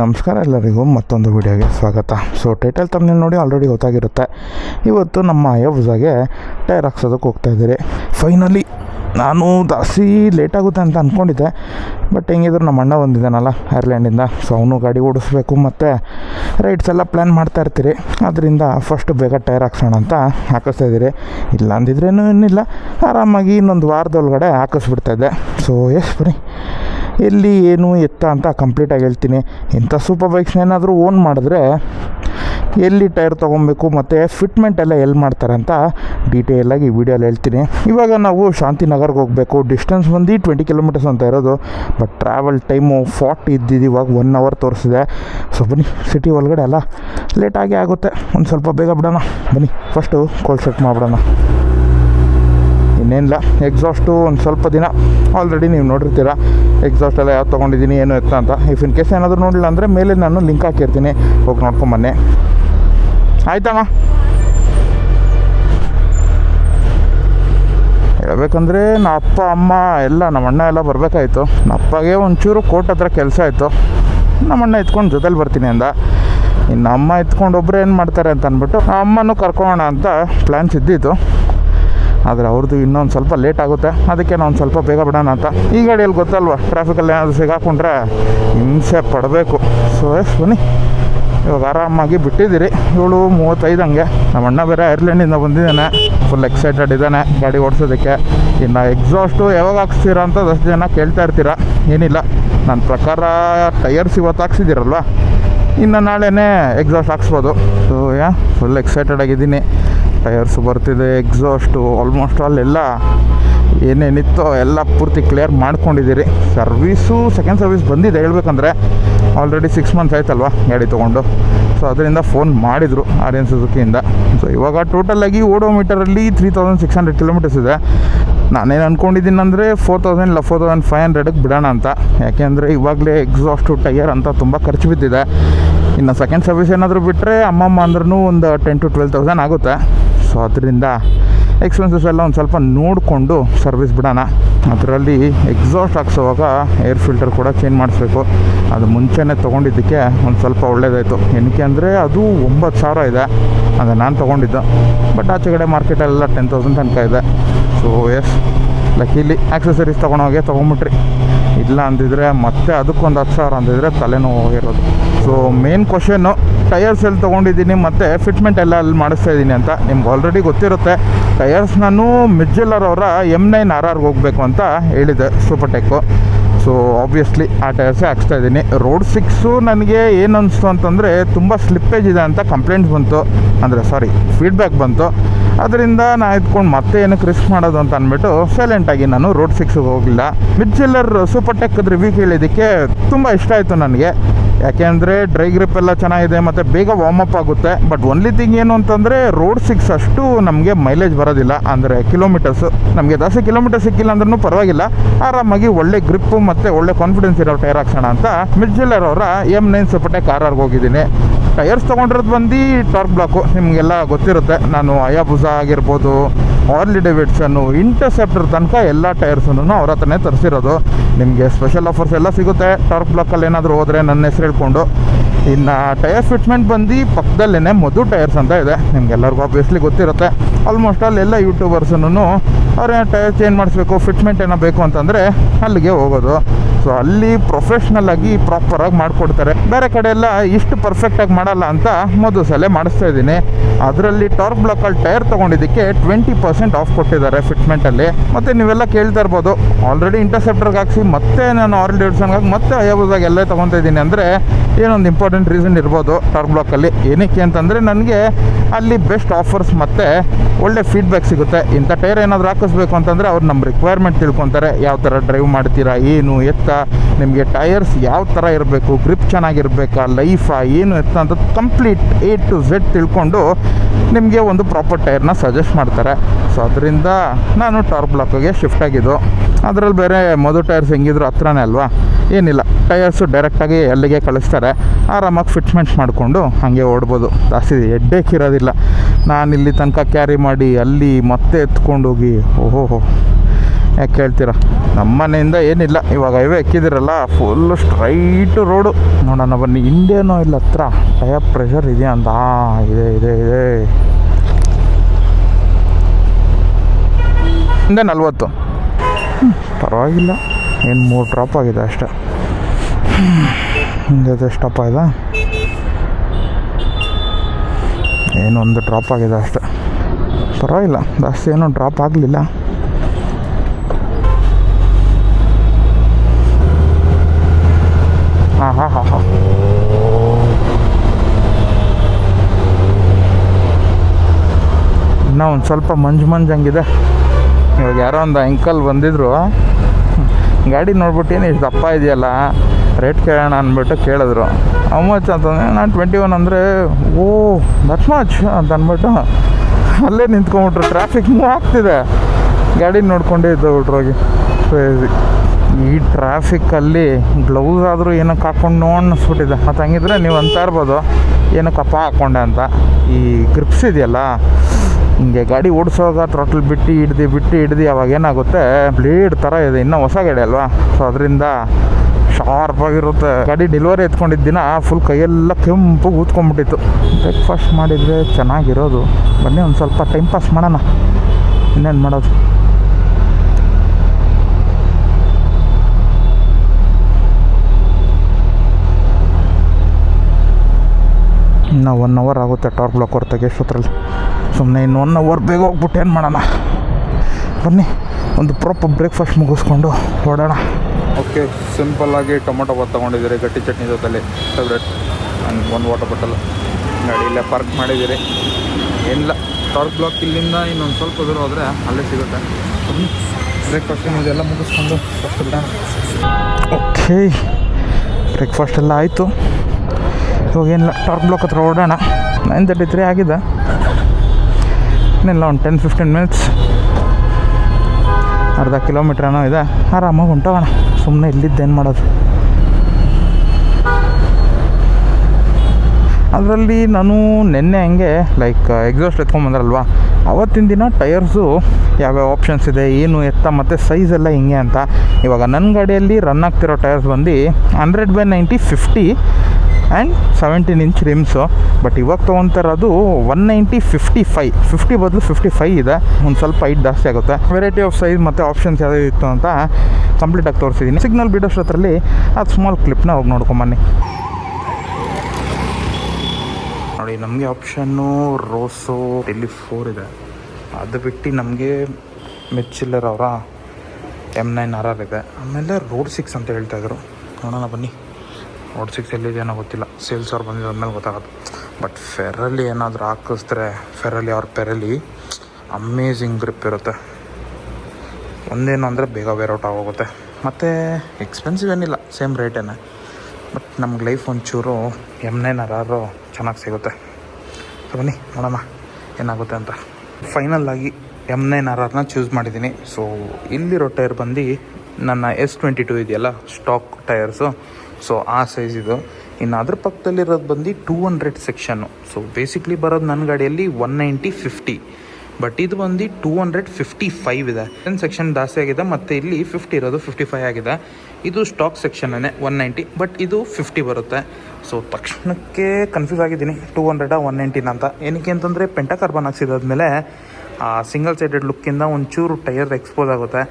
ನಮಸ್ಕಾರ ಎಲ್ಲರಿಗೂ ಮತ್ತೊಂದು ವಿಡಿಯೋಗೆ ಸ್ವಾಗತ. ಸೊ ಟೈಟಲ್ ತಮ್ಮಲ್ಲಿ ನೋಡಿ ಆಲ್ರೆಡಿ ಗೊತ್ತಾಗಿರುತ್ತೆ. ಇವತ್ತು ನಮ್ಮ ಯವ್ಸಾಗೆ ಟೈರ್ ಹಾಕ್ಸೋದಕ್ಕೆ ಹೋಗ್ತಾ ಇದ್ದೀರಿ. ಫೈನಲಿ ನಾನು ಜಾಸ್ತಿ ಲೇಟ್ ಆಗುತ್ತೆ ಅಂತ ಅಂದ್ಕೊಂಡಿದ್ದೆ ಬಟ್ ಹೆಂಗಿದ್ರು ನಮ್ಮ ಅಣ್ಣ ಬಂದಿದ್ದಾನಲ್ಲ ಐರ್ಲ್ಯಾಂಡಿಂದ ಸೊ ಅವನು ಗಾಡಿ ಓಡಿಸ್ಬೇಕು ಮತ್ತು ರೈಡ್ಸ್ ಎಲ್ಲ ಪ್ಲ್ಯಾನ್ ಮಾಡ್ತಾ ಇರ್ತೀರಿ. ಅದರಿಂದ ಫಸ್ಟ್ ಬೇಗ ಟೈರ್ ಹಾಕ್ಸೋಣ ಅಂತ ಹಾಕಿಸ್ತಾ ಇದ್ದೀರಿ. ಇಲ್ಲ ಅಂದಿದ್ರೇನು ಏನಿಲ್ಲ ಆರಾಮಾಗಿ ಇನ್ನೊಂದು ವಾರದೊಳಗಡೆ ಹಾಕಿಸ್ಬಿಡ್ತಾಯಿದ್ದೆ ಸೊ ಎಸ್ ಬನ್ನಿ. ಎಲ್ಲಿ ಏನು ಎತ್ತ ಅಂತ ಕಂಪ್ಲೀಟಾಗಿ ಹೇಳ್ತೀನಿ. ಇಂಥ ಸೂಪರ್ ಬೈಕ್ಸ್ನ ಏನಾದರೂ ಓನ್ ಮಾಡಿದ್ರೆ ಎಲ್ಲಿ ಟೈರ್ ತೊಗೊಬೇಕು ಮತ್ತು ಫಿಟ್ಮೆಂಟ್ ಎಲ್ಲ ಎಲ್ಲಿ ಮಾಡ್ತಾರೆ ಅಂತ ಡೀಟೇಲಾಗಿ ಈ ವಿಡಿಯೋಲಿ ಹೇಳ್ತೀನಿ. ಇವಾಗ ನಾವು ಶಾಂತಿನಗರ್ಗೆ ಹೋಗಬೇಕು. ಡಿಸ್ಟೆನ್ಸ್ ಬಂದು ಟ್ವೆಂಟಿ ಕಿಲೋಮೀಟರ್ಸ್ ಅಂತ ಇರೋದು. ಬಟ್ ಟ್ರಾವೆಲ್ ಟೈಮು ಫಾರ್ಟಿ ಇದ್ದಿದ್ದು ಇವಾಗ ಒನ್ ಅವರ್ ತೋರಿಸಿದೆ. ಸೊ ಬನ್ನಿ ಸಿಟಿ ಒಳಗಡೆ ಎಲ್ಲ ಲೇಟಾಗೇ ಆಗುತ್ತೆ. ಒಂದು ಸ್ವಲ್ಪ ಬೇಗ ಬಿಡೋಣ. ಬನ್ನಿ ಫಸ್ಟು ಕೋಲ್ ಸೆಟ್ ಮಾಡಿಬಿಡೋಣ. ಇನ್ನೇನಿಲ್ಲ ಎಕ್ಸಾಸ್ಟು ಒಂದು ಸ್ವಲ್ಪ ದಿನ. ಆಲ್ರೆಡಿ ನೀವು ನೋಡಿರ್ತೀರ. ಎಕ್ಸಾಸ್ಟ್ ಎಲ್ಲ ಯಾವ್ದು ತೊಗೊಂಡಿದ್ದೀನಿ, ಏನು ಎತ್ತ ಅಂತ. ಇಫ್ ಇನ್ ಕೇಸ್ ಏನಾದರೂ ನೋಡಿಲ್ಲ ಅಂದರೆ ಮೇಲೆ ನಾನು ಲಿಂಕ್ ಹಾಕಿರ್ತೀನಿ. ಹೋಗಿ ನೋಡ್ಕೊಂಬನ್ನಿ ಆಯ್ತಮ್ಮ. ಹೇಳಬೇಕಂದ್ರೆ ನಮ್ಮ ಅಪ್ಪ, ಅಮ್ಮ, ಎಲ್ಲ ನಮ್ಮ ಅಣ್ಣ ಎಲ್ಲ ಬರಬೇಕಾಯ್ತು. ನಮ್ಮ ಅಪ್ಪಗೆ ಒಂಚೂರು ಕೋರ್ಟ್ ಹತ್ರ ಕೆಲಸ ಆಯಿತು. ನಮ್ಮ ಅಣ್ಣ ಎತ್ಕೊಂಡು ಜೊತೆಲಿ ಬರ್ತೀನಿ ಅಂದ. ಇನ್ನು ಅಮ್ಮ ಎತ್ಕೊಂಡು ಒಬ್ಬರು ಏನು ಮಾಡ್ತಾರೆ ಅಂತ ಅಂದ್ಬಿಟ್ಟು ಅಮ್ಮನೂ ಕರ್ಕೊಳ್ಳೋಣ ಅಂತ ಪ್ಲ್ಯಾನ್ಸ್ ಇದ್ದಿತ್ತು ಆದರೆ ಅವ್ರದ್ದು ಇನ್ನೊಂದು ಸ್ವಲ್ಪ ಲೇಟ್ ಆಗುತ್ತೆ. ಅದಕ್ಕೆ ನಾವು ಸ್ವಲ್ಪ ಬೇಗ ಬಿಡೋಣ ಅಂತ. ಈ ಗಾಡಿಯಲ್ಲಿ ಗೊತ್ತಲ್ವ? ಟ್ರಾಫಿಕಲ್ಲಿ ಏನಾದರೂ ಸಿಗಾಕೊಂಡ್ರೆ ಹಿಂಸೆ ಪಡಬೇಕು. ಸೊ ಬನ್ನಿ ಇವಾಗ ಆರಾಮಾಗಿ ಬಿಟ್ಟಿದ್ದೀರಿ. ಏಳು ಮೂವತ್ತೈದು ಹಂಗೆ. ನಮ್ಮ ಅಣ್ಣ ಬೇರೆ ಐರ್ಲೆಂಡಿಂದ ಬಂದಿದ್ದಾನೆ. ಫುಲ್ ಎಕ್ಸೈಟೆಡ್ ಇದ್ದಾನೆ ಗಾಡಿ ಓಡಿಸೋದಕ್ಕೆ. ಇನ್ನು ಎಕ್ಸಾಸ್ಟು ಯಾವಾಗ ಹಾಕ್ಸ್ತೀರಾ ಅಂತ ದಷ್ಟು ಜನ ಕೇಳ್ತಾ ಇರ್ತೀರ. ಏನಿಲ್ಲ. ನನ್ನ ಪ್ರಕಾರ ಟೈರ್ಸ್ ಇವತ್ತು ಹಾಕ್ಸಿದ್ದೀರಲ್ವ? ಇನ್ನು ನಾಳೆನೇ ಎಕ್ಸಾಸ್ಟ್ ಹಾಕ್ಸ್ಬೋದು. ಸೊ ಯಾ ಫುಲ್ ಎಕ್ಸೈಟೆಡ್ ಆಗಿದ್ದೀನಿ. ಟಯರ್ಸ್ ಬರ್ತಿದೆ ಎಕ್ಸಾಸ್ಟು ಆಲ್ಮೋಸ್ಟ್ ಆಲ್ ಎಲ್ಲ ಏನೇನಿತ್ತೋ ಎಲ್ಲ ಪೂರ್ತಿ ಕ್ಲಿಯರ್ ಮಾಡ್ಕೊಂಡಿದ್ದೀರಿ. ಸರ್ವೀಸು ಸೆಕೆಂಡ್ ಸರ್ವಿಸ್ ಬಂದಿದೆ ಹೇಳ್ಬೇಕಂದ್ರೆ ಆಲ್ರೆಡಿ ಸಿಕ್ಸ್ ಮಂತ್ಸ್ ಆಯ್ತಲ್ವ ಗಾಡಿ ತೊಗೊಂಡು. ಸೊ ಅದರಿಂದ ಫೋನ್ ಮಾಡಿದರು ಆರ್ ಎನ್ ಸುಜುಕಿಯಿಂದ ಸೊ ಇವಾಗ ಟೋಟಲಾಗಿ ಓಡೋ ಮೀಟರಲ್ಲಿ three thousand six hundred kilometres ಇದೆ. ನಾನೇನು ಅಂದ್ಕೊಂಡಿದ್ದೀನಿ ಅಂದರೆ ಫೋರ್ ತೌಸಂಡ್ ಇಲ್ಲ ಫೋರ್ ತೌಸಂಡ್ ಫೈವ್ ಹಂಡ್ರೆಡಿಗೆ ಬಿಡೋಣ ಅಂತ. ಯಾಕೆಂದರೆ ಇವಾಗಲೇ ಎಕ್ಸಾಸ್ಟು ಟೈಯರ್ ಅಂತ ತುಂಬ ಖರ್ಚು ಬಿದ್ದಿದೆ. ಇನ್ನು ಸೆಕೆಂಡ್ ಸರ್ವಿಸ್ ಏನಾದರೂ ಬಿಟ್ಟರೆ ಅಮ್ಮಮ್ಮ ಅಂದ್ರೂ ಒಂದು ಟೆನ್ ಟು ಟ್ವೆಲ್ ತೌಸಂಡ್ ಆಗುತ್ತೆ. ಸೊ ಅದರಿಂದ ಎಕ್ಸ್ಪೆನ್ಸಸ್ ಎಲ್ಲ ಒಂದು ಸ್ವಲ್ಪ ನೋಡಿಕೊಂಡು ಸರ್ವಿಸ್ ಬಿಡೋಣ. ಅದರಲ್ಲಿ ಎಕ್ಸಾಸ್ಟ್ ಹಾಕ್ಸೋವಾಗ ಏರ್ ಫಿಲ್ಟರ್ ಕೂಡ ಚೇಂಜ್ ಮಾಡಿಸ್ಬೇಕು. ಅದು ಮುಂಚೆನೇ ತೊಗೊಂಡಿದ್ದಕ್ಕೆ ಒಂದು ಸ್ವಲ್ಪ ಒಳ್ಳೇದಾಯಿತು. ಏನಕ್ಕೆ ಅಂದರೆ ಅದು ಒಂಬತ್ತು ಸಾವಿರ ಇದೆ. ಅದು ನಾನು ತೊಗೊಂಡಿದ್ದು. ಬಟ್ ಆಚೆ ಕಡೆ ಮಾರ್ಕೆಟಲ್ಲೆಲ್ಲ ಟೆನ್ ತೌಸಂಡ್ ತನಕ ಇದೆ. ಸೊ ಎಸ್ ಲಕ್ಕೀಲಿ ಆಕ್ಸೆಸರೀಸ್ ತೊಗೊಂಡೋಗೆ ತೊಗೊಂಬಿಟ್ರಿ. ಇಲ್ಲ ಅಂದಿದ್ರೆ ಮತ್ತೆ ಅದಕ್ಕೊಂದು ಹತ್ತು ಸಾವಿರ ಅಂದಿದ್ರೆ ತಲೆನೋವು ಇರೋದು ಸೊ ಮೇನ್ ಕ್ವಶನ್ನು ಟಯರ್ಸ್ ಎಲ್ಲಿ ತೊಗೊಂಡಿದ್ದೀನಿ ಮತ್ತು ಫಿಟ್ಮೆಂಟ್ ಎಲ್ಲ ಅಲ್ಲಿ ಮಾಡಿಸ್ತಾ ಇದ್ದೀನಿ ಅಂತ ನಿಮ್ಗೆ ಆಲ್ರೆಡಿ ಗೊತ್ತಿರುತ್ತೆ. ಟಯರ್ಸ್ ನಾನು ಮಿಜ್ಜುಲರ್ ಅವರ ಎಂ ನೈನ್ ಆರ್ ಆರ್ಗೆ ಹೋಗಬೇಕು ಅಂತ ಹೇಳಿದೆ ಸೂಪರ್ ಟೆಕ್ಕು ಸೊ ಆಬ್ವಿಯಸ್ಲಿ ಆ ಟೈರ್ಸೇ ಹಾಕ್ಸ್ತಾ ಇದ್ದೀನಿ. ರೋಡ್ ಸಿಕ್ಸು ನನಗೆ ಏನು ಅನಿಸ್ತು ಅಂತಂದರೆ ತುಂಬ ಸ್ಲಿಪ್ಪೇಜ್ ಇದೆ ಅಂತ ಕಂಪ್ಲೇಂಟ್ಸ್ ಬಂತು. ಅಂದರೆ ಸಾರಿ ಫೀಡ್ಬ್ಯಾಕ್ ಬಂತು. ಅದರಿಂದ ನಾ ಇದ್ಕೊಂಡು ಮತ್ತೆ ಏನಕ್ಕೆ ರಿಸ್ಕ್ ಮಾಡೋದು ಅಂತ ಅಂದ್ಬಿಟ್ಟು ಸೈಲೆಂಟಾಗಿ ನಾನು ರೋಡ್ ಸಿಕ್ಸ್ಗೆ ಹೋಗಿಲ್ಲ ಮಿಡ್ ಚಿಲ್ಲರ್ ಸೂಪರ್ ಟೆಕ್ ರಿವ್ಯೂ ಕೇಳಿದ್ದಕ್ಕೆ ತುಂಬ ಇಷ್ಟ ಆಯಿತು ನನಗೆ. ಯಾಕೆಂದರೆ ಡ್ರೈ ಗ್ರಿಪ್ ಎಲ್ಲ ಚೆನ್ನಾಗಿದೆ, ಮತ್ತು ಬೇಗ ವಾರ್ಮಪ್ ಆಗುತ್ತೆ. ಬಟ್ ಒನ್ಲಿ ಥಿಂಗ್ ಏನು ಅಂತಂದರೆ ರೋಡ್ ಸಿಕ್ಸ್ ಅಷ್ಟು ನಮಗೆ ಮೈಲೇಜ್ ಬರೋದಿಲ್ಲ. ಅಂದರೆ ಕಿಲೋಮೀಟರ್ಸು ನಮಗೆ ಜಾಸ್ತಿ ಕಿಲೋಮೀಟರ್ ಸಿಕ್ಕಿಲ್ಲ ಅಂದ್ರೂ ಪರವಾಗಿಲ್ಲ. ಆರಾಮಾಗಿ ಒಳ್ಳೆ ಗ್ರಿಪ್ಪು ಮತ್ತು ಒಳ್ಳೆ ಕಾನ್ಫಿಡೆನ್ಸ್ ಇರೋ ಟೈರ್ ಹಾಕ್ಸೋಣ ಅಂತ ಮಿಡ್ಜಿಲ್ಲರ್ ಅವರ M nine Supertec R ಆರ್ಗೆ ಹೋಗಿದ್ದೀನಿ. ಟೈರ್ಸ್ ತೊಗೊಂಡಿರೋದು ಬಂದು ಟಾರ್ಕ್ ಬ್ಲಾಕು ನಿಮಗೆಲ್ಲ ಗೊತ್ತಿರುತ್ತೆ. ನಾನು ಅಯಾಬುಜಾ ಆಗಿರ್ಬೋದು ಆರ್ಲಿ ಡೆವಿಡ್ಸನ್ನು ಇಂಟರ್ಸೆಪ್ಟರ್ ತನಕ ಎಲ್ಲ ಟೈರ್ಸನ್ನು ಅವ್ರ ಹತ್ರನೇ ತರಿಸಿರೋದು. ನಿಮಗೆ ಸ್ಪೆಷಲ್ ಆಫರ್ಸ್ ಎಲ್ಲ ಸಿಗುತ್ತೆ. ಟಾರ್ಕ್ ಬ್ಲಾಕಲ್ಲಿ ಏನಾದರೂ ಹೋದರೆ ನನ್ನ ಹೆಸರು ಹೇಳ್ಕೊಂಡು. ಇನ್ನು ಟೈರ್ ಫಿಟ್ಮೆಂಟ್ ಬಂದು ಪಕ್ಕದಲ್ಲೇ ಮಧು ಟೈರ್ಸ್ ಅಂತ ಇದೆ. ನಿಮ್ಗೆಲ್ಲರಿಗೂ ಆಬ್ವಿಯಸ್ಲಿ ಗೊತ್ತಿರುತ್ತೆ. ಆಲ್ಮೋಸ್ಟ್ ಅಲ್ಲಿ ಎಲ್ಲ ಯೂಟ್ಯೂಬರ್ಸನ್ನು ಅವ್ರೇ ಟೈರ್ ಚೇಂಜ್ ಮಾಡಿಸ್ಬೇಕು ಫಿಟ್ಮೆಂಟ್ ಏನೋ ಬೇಕು ಅಂತಂದರೆ ಅಲ್ಲಿಗೆ ಹೋಗೋದು. ಸೊ ಅಲ್ಲಿ ಪ್ರೊಫೆಷ್ನಲ್ ಆಗಿ ಪ್ರಾಪರಾಗಿ ಮಾಡಿಕೊಡ್ತಾರೆ. ಬೇರೆ ಕಡೆ ಎಲ್ಲ ಇಷ್ಟು ಪರ್ಫೆಕ್ಟಾಗಿ ಮಾಡಲ್ಲ ಅಂತ ಮಧು ಸಲ ಮಾಡಿಸ್ತಾ ಇದ್ದೀನಿ. ಅದರಲ್ಲಿ ಟಾರ್ಕ್ ಬ್ಲಾಕಲ್ಲಿ ಟೈರ್ ತೊಗೊಂಡಿದ್ದಕ್ಕೆ ಟ್ವೆಂಟಿ ಪರ್ಸೆಂಟ್ ಆಫ್ ಕೊಟ್ಟಿದ್ದಾರೆ ಫಿಟ್ಮೆಂಟಲ್ಲಿ ಮತ್ತು ನೀವೆಲ್ಲ ಕೇಳ್ತಾ ಇರ್ಬೋದು ಆಲ್ರೆಡಿ ಇಂಟರ್ಸೆಪ್ಟರ್ಗೆ ಹಾಕ್ಸಿ ಮತ್ತೆ ನಾನು ಆರ್ಲ್ ಡೇಡ್ಸನ್ಗಾಗಿ ಮತ್ತೆ ಅಯೋಬುದಾಗ ಎಲ್ಲೇ ತೊಗೊತಾ ಇದ್ದೀನಿ ಅಂದರೆ ಏನೊಂದು ಇಂಪಾರ್ಟೆಂಟ್ ರೀಸನ್ ಇರ್ಬೋದು ಟರ್ಮ್ ಬ್ಲಾಕಲ್ಲಿ ಏನಕ್ಕೆ ಅಂತಂದರೆ ನನಗೆ ಅಲ್ಲಿ ಬೆಸ್ಟ್ ಆಫರ್ಸ್ ಮತ್ತು ಒಳ್ಳೆ ಫೀಡ್ಬ್ಯಾಕ್ ಸಿಗುತ್ತೆ. ಇಂಥ ಟೈರ್ ಏನಾದರೂ ಹಾಕಿಸ್ಬೇಕು ಅಂತಂದರೆ ಅವ್ರು ನಮ್ಮ ರಿಕ್ವೈರ್ಮೆಂಟ್ ತಿಳ್ಕೊತಾರೆ. ಯಾವ ಥರ ಡ್ರೈವ್ ಮಾಡ್ತೀರಾ, ಏನು ಎತ್ತ, ನಿಮಗೆ ಟೈರ್ಸ್ ಯಾವ ಥರ ಇರಬೇಕು ಗ್ರಿಪ್ ಚೆನ್ನಾಗಿರ್ಬೇಕಾ ಲೈಫಾ ಏನು ಎತ್ತ ಅಂತ ಕಂಪ್ಲೀಟ್ ಎ ಟು ಝೆಡ್ ತಿಳ್ಕೊಂಡು ನಿಮಗೆ ಒಂದು ಪ್ರಾಪರ್ ಟೈರ್ನ ಸಜೆಸ್ಟ್ ಮಾಡ್ತಾರೆ. ಸೊ ಅದರಿಂದ ನಾನು ಟರ್ ಬ್ಲಾಕಿಗೆ ಶಿಫ್ಟ್ ಆಗಿದ್ದು. ಅದರಲ್ಲಿ ಬೇರೆ ಮೊದಲು ಟೈರ್ಸ್ ಹೆಂಗಿದ್ರು ಹತ್ರನೇ ಅಲ್ವಾ? ಏನಿಲ್ಲ. ಟೈರ್ಸು ಡೈರೆಕ್ಟಾಗಿ ಅಲ್ಲಿಗೆ ಕಳಿಸ್ತಾರೆ. ಆರಾಮಾಗಿ ಫಿಟ್ಮೆಂಟ್ ಮಾಡಿಕೊಂಡು ಹಾಗೆ ಓಡ್ಬೋದು. ಜಾಸ್ತಿ ಎಡ್ಡೇಕ್ ಇರೋದಿಲ್ಲ ನಾನು ಇಲ್ಲಿ ತನಕ ಕ್ಯಾರಿ ಮಾಡಿ ಅಲ್ಲಿ ಮತ್ತೆ ಎತ್ಕೊಂಡೋಗಿ ಓಹೋ ಯಾಕೆ ಕೇಳ್ತೀರಾ ನಮ್ಮ ಮನೆಯಿಂದ ಏನಿಲ್ಲ. ಇವಾಗ ಹೈವೇ ಎಕ್ಕಿದಿರಲ್ಲ ಫುಲ್ಲು ಸ್ಟ್ರೈಟು ರೋಡು ನೋಡೋಣ ಬನ್ನಿ. ಇಂಡಿಯನೋ ಇಲ್ಲ ಹತ್ರ ಟಯರ್ ಪ್ರೆಷರ್ ಇದೆಯಾ ಅಂತ. ಇದೆ ಇದೆ ಇದೆ. ಹಿಂದೆ ನಲ್ವತ್ತು. ಪರವಾಗಿಲ್ಲ. ಏನು ಮೂರು ಡ್ರಾಪ್ ಆಗಿದೆ ಅಷ್ಟೇ. ಹಿಂದೆ ಸ್ಟಾಪ್ ಆಗಿದೆ ಏನೊಂದು ಡ್ರಾಪ್ ಆಗಿದೆ ಅಷ್ಟೆ. ಪರವಾಗಿಲ್ಲ, ಜಾಸ್ತಿ ಏನೂ ಡ್ರಾಪ್ ಆಗಲಿಲ್ಲ. ಹಾಂ ಹಾಂ ಹಾಂ ಹಾಂ. ಇನ್ನೂ ಒಂದು ಸ್ವಲ್ಪ ಮಂಜು ಮಂಜು ಹಂಗಿದೆ ಇವಾಗ ಯಾರೋ ಒಂದು ಅಂಕಲ್ ಬಂದಿದ್ರು. ಗಾಡಿ ನೋಡ್ಬಿಟ್ಟು ಏನು ಇಷ್ಟು ದಪ್ಪ ಇದೆಯಲ್ಲ? ರೇಟ್ ಕೇಳೋಣ ಅಂದ್ಬಿಟ್ಟು ಕೇಳಿದ್ರು. ಅವ್ ಮಚ್ ಅಂತಂದ್ರೆ, ನಾನು ಟ್ವೆಂಟಿ ಒನ್ ಅಂದರೆ, ಓ ದಟ್ ಮಚ್ ಅಂತ ಅಂದ್ಬಿಟ್ಟು ಅಲ್ಲೇ ನಿಂತ್ಕೊಂಬಿಟ್ರು ಟ್ರಾಫಿಕ್ ಮೂವ್ ಆಗ್ತಿದೆ. ಗಾಡಿ ನೋಡ್ಕೊಂಡೇ ಇದ್ದು ಹೋಗಿ. ಕ್ರೇಜಿ ಈ ಟ್ರಾಫಿಕ್ಕಲ್ಲಿ ಗ್ಲೌಸ್ ಆದರೂ ಏನಕ್ಕೆ ಹಾಕ್ಕೊಂಡು ನೋಡಿಸ್ಬಿಟ್ಟಿದೆ ಮತ್ತು ಹಂಗಿದ್ರೆ ನೀವು ಅಂತ ಇರ್ಬೋದು ಏನಕ್ಕಪ್ಪ ಹಾಕ್ಕೊಂಡೆ ಅಂತ. ಈ ಗ್ರಿಪ್ಸ್ ಇದೆಯಲ್ಲ, ಹಿಂಗೆ ಗಾಡಿ ಓಡಿಸೋವಾಗ ಟ್ರೊಟ್ಲ್ ಬಿಟ್ಟು, ಹಿಡ್ದು ಬಿಟ್ಟು, ಹಿಡ್ದು, ಅವಾಗ ಏನಾಗುತ್ತೆ ಬ್ಲೇಡ್ ಥರ ಇದೆ. ಇನ್ನೂ ಹೊಸ ಗಾಡಿ ಅಲ್ವಾ? ಸೊ ಅದರಿಂದ ಶಾರ್ಪ್ ಆಗಿರುತ್ತೆ ಗಾಡಿ ಡೆಲಿವರಿ ಎತ್ಕೊಂಡಿದ್ದ ದಿನ ಫುಲ್ ಕೈಯೆಲ್ಲ ಕೆಂಪು ಊದ್ಕೊಂಡ್ಬಿಟ್ಟಿತ್ತು. ಬ್ರೇಕ್ಫಾಸ್ಟ್ ಮಾಡಿದರೆ ಚೆನ್ನಾಗಿರೋದು. ಬನ್ನಿ ಒಂದು ಸ್ವಲ್ಪ ಟೈಮ್ ಪಾಸ್ ಮಾಡೋಣ. ಇನ್ನೇನು ಮಾಡೋದು? ಇನ್ನು ಒನ್ ಅವರ್ ಆಗುತ್ತೆ ಟಾರ್ ಬ್ಲಾಕ್ ಹೊರ ಎಷ್ಟೊತ್ತರಲ್ಲಿ ಸುಮ್ಮನೆ ಇನ್ನು ಒನ್ ಅವರ್ ಬೇಗ ಹೋಗ್ಬಿಟ್ಟು ಏನು ಮಾಡೋಣ? ಬನ್ನಿ, ಒಂದು ಪ್ರಾಪರ್ ಬ್ರೇಕ್ಫಾಸ್ಟ್ ಮುಗಿಸ್ಕೊಂಡು ಹೊಡೋಣ ಓಕೆ ಸಿಂಪಲ್ಲಾಗಿ ಟೊಮೊಟೊ ಬಾತ್ ತೊಗೊಂಡಿದ್ದೀರಿ, ಗಟ್ಟಿ ಚಟ್ನಿ ಜೊತೆಲಿ ಫೇವ್ರೇಟ್ ಆ್ಯಂಡ್ ಒಂದು ವಾಟರ್ ಬಾಟಲ್ ಗಾಡಿ ಇಲ್ಲೇ ಪಾರ್ಕ್ ಮಾಡಿದ್ದೀರಿ. ಏನಿಲ್ಲ ಟಾರ್ಕ್ ಬ್ಲಾಕ್ ಇಲ್ಲಿಂದ ಇನ್ನೊಂದು ಸ್ವಲ್ಪ ದೂರ ಹೋದರೆ ಅಲ್ಲೇ ಸಿಗುತ್ತೆ. ಬ್ರೇಕ್ಫಾಸ್ಟ್ ಇದೆಲ್ಲ ಮುಗಿಸ್ಕೊಂಡು ಓಕೆ ಬ್ರೇಕ್ಫಾಸ್ಟ್ ಎಲ್ಲ ಆಯಿತು. ಇವಾಗ ಏನಿಲ್ಲ ಟಾರ್ಕ್ ಬ್ಲಾಕ್ ಹತ್ರ ಓಡೋಣ. ನೈನ್ ತರ್ಟಿ ತ್ರೀ ಆಗಿದೆ. ಇನ್ನೆಲ್ಲ ಒಂದು ಟೆನ್ ಫಿಫ್ಟೀನ್ ಮಿನಿಟ್ಸ್ ಅರ್ಧ ಕಿಲೋಮೀಟ್ರ್ ಏನೋ ಇದೆ. ಆರಾಮಾಗಿ ಹೊಂಟೋಗೋಣ ಸುಮ್ಮನೆ ಇಲ್ಲಿದ್ದೇನು ಮಾಡೋದು? ಅದರಲ್ಲಿ ನಾನು ನಿನ್ನೆ ಹಂಗೆ ಲೈಕ್ ಎಕ್ಸಾಸ್ಟ್ ಎತ್ಕೊಂಬಂದ್ರಲ್ವಾ ಅವತ್ತಿನ ದಿನ ಟೈರ್ಸು ಯಾವ್ಯಾವ ಆಪ್ಷನ್ಸ್ ಇದೆ, ಏನು ಎತ್ತ ಮತ್ತು ಸೈಜ್ ಎಲ್ಲ ಹಿಂಗೆ ಅಂತ. ಇವಾಗ ನನ್ನ ಗಾಡಿಯಲ್ಲಿ ರನ್ ಆಗ್ತಿರೋ ಟೈರ್ಸ್ ಬಂದು hundred by ninety fifty and seventeen inch rims but ಇವಾಗ ತೊಗೊತಿರೋದು one ninety fifty five fifty ಬದಲು ಫಿಫ್ಟಿ ಫೈ ಇದೆ. ಒಂದು ಸ್ವಲ್ಪ ಹೈಟ್ ಜಾಸ್ತಿ ಆಗುತ್ತೆ. ವೆರೈಟಿ ಆಫ್ ಸೈಜ್ ಮತ್ತು ಆಪ್ಷನ್ಸ್ ಯಾವ್ದು ಇತ್ತು ಅಂತ ಕಂಪ್ಲೀಟಾಗಿ ತೋರಿಸಿದ್ದೀನಿ ಸಿಗ್ನಲ್ ಬಿಡೋಷ್ಟರಲ್ಲಿ ಅದು ಸ್ಮಾಲ್ ಕ್ಲಿಪ್ನ ಹೋಗಿ ನೋಡ್ಕೊಂಬನ್ನಿ ನೋಡಿ, ನಮಗೆ ಆಪ್ಷನ್ನು ರೋಸು ಡೆಲ್ಲಿ ಫೋರ್ ಇದೆ. ಅದು ಬಿಟ್ಟು ನಮಗೆ ಮೆಚ್ಚಿಲ್ಲರ್ ಅವರ ಎಂ ನೈನ್ ಆರ್ ಆರ್ ಇದೆ. ಆಮೇಲೆ ರೋಡ್ ಸಿಕ್ಸ್ ಅಂತ ಹೇಳ್ತಾಯಿದ್ರು ನೋಡೋಣ ಬನ್ನಿ. ರೋಡ್ ಸಿಕ್ಸ್ ಎಲ್ಲಿದೆಯೋ ಗೊತ್ತಿಲ್ಲ. ಸೇಲ್ಸ್ ಅವ್ರು ಬಂದಿದ್ದ ಮೇಲೆ ಗೊತ್ತಾಗುತ್ತೆ. ಬಟ್ ಫೆರಲ್ಲಿ ಏನಾದರೂ ಹಾಕಿಸ್ತಾರೆ ಫೆರಲ್ಲಿ ಅವ್ರ ಪೆರಲ್ಲಿ ಅಮೇಝಿಂಗ್ ಗ್ರಿಪ್ ಇರುತ್ತೆ. ಒಂದೇನು ಅಂದರೆ ಬೇಗ ವೇರೌಟ್ ಆಗೋಗುತ್ತೆ. ಮತ್ತು ಎಕ್ಸ್ಪೆನ್ಸಿವ್ ಏನಿಲ್ಲ ಸೇಮ್ ರೇಟೇನೆ ಬಟ್ ನಮ್ಗೆ ಲೈಫ್ ಒಂಚೂರು ಎಂ ನೈನ್ ಆರ್ ಆರು ಚೆನ್ನಾಗಿ ಸಿಗುತ್ತೆ. ಸೊ ಬನ್ನಿ, ನೋಡೋಣ ಏನಾಗುತ್ತೆ ಅಂತ. ಫೈನಲ್ ಆಗಿ ಎಂ ನೈನ್ ಆರ್ ಆರ್ನ ಚೂಸ್ ಮಾಡಿದ್ದೀನಿ. ಸೊ ಇಲ್ಲಿರೋ ಟೈರ್ ಬಂದು ನನ್ನ ಎಸ್ ಟ್ವೆಂಟಿ ಟು ಇದೆಯಲ್ಲ ಸ್ಟಾಕ್ ಟೈರ್ಸು ಸೊ ಆ ಸೈಜ್ ಇದು. ಇನ್ನು ಅದ್ರ ಪಕ್ಕದಲ್ಲಿರೋದು ಬಂದು two hundred section so basically ಬರೋದು ನನ್ನ ಗಾಡಿಯಲ್ಲಿ ಒನ್ ನೈಂಟಿ ಫಿಫ್ಟಿ ಬಟ್ ಇದು ಬಂದು ಟೂ ಹಂಡ್ರೆಡ್ ಫಿಫ್ಟಿ ಫೈವ್ ಇದೆ. ಟೆನ್ ಸೆಕ್ಷನ್ ಜಾಸ್ತಿ ಆಗಿದೆ, ಮತ್ತು ಇಲ್ಲಿ ಫಿಫ್ಟಿ ಇರೋದು ಫಿಫ್ಟಿ ಫೈವ್ ಆಗಿದೆ. ಇದು ಸ್ಟಾಕ್ ಸೆಕ್ಷನ್ನೇ ಒನ್ ನೈಂಟಿ ಬಟ್ ಇದು ಫಿಫ್ಟಿ ಬರುತ್ತೆ. ಸೊ ತಕ್ಷಣಕ್ಕೆ ಕನ್ಫ್ಯೂಸ್ ಆಗಿದ್ದೀನಿ. ಟೂ ಹಂಡ್ರೆಡ ಒನ್ ನೈಂಟಿನ ಅಂತ. ಏನಕ್ಕೆ ಅಂತಂದರೆ ಪೆಂಟ ಕಾರ್ಬನ್ ಹಾಕ್ಸಿದಾದ್ಮೇಲೆ, ಆ ಸಿಂಗಲ್ ಸೈಡೆಡ್ ಲುಕ್ಕಿಂದ ಒಂಚೂರು ಟೈರ್ ಎಕ್ಸ್ಪೋಸ್ ಆಗುತ್ತೆ.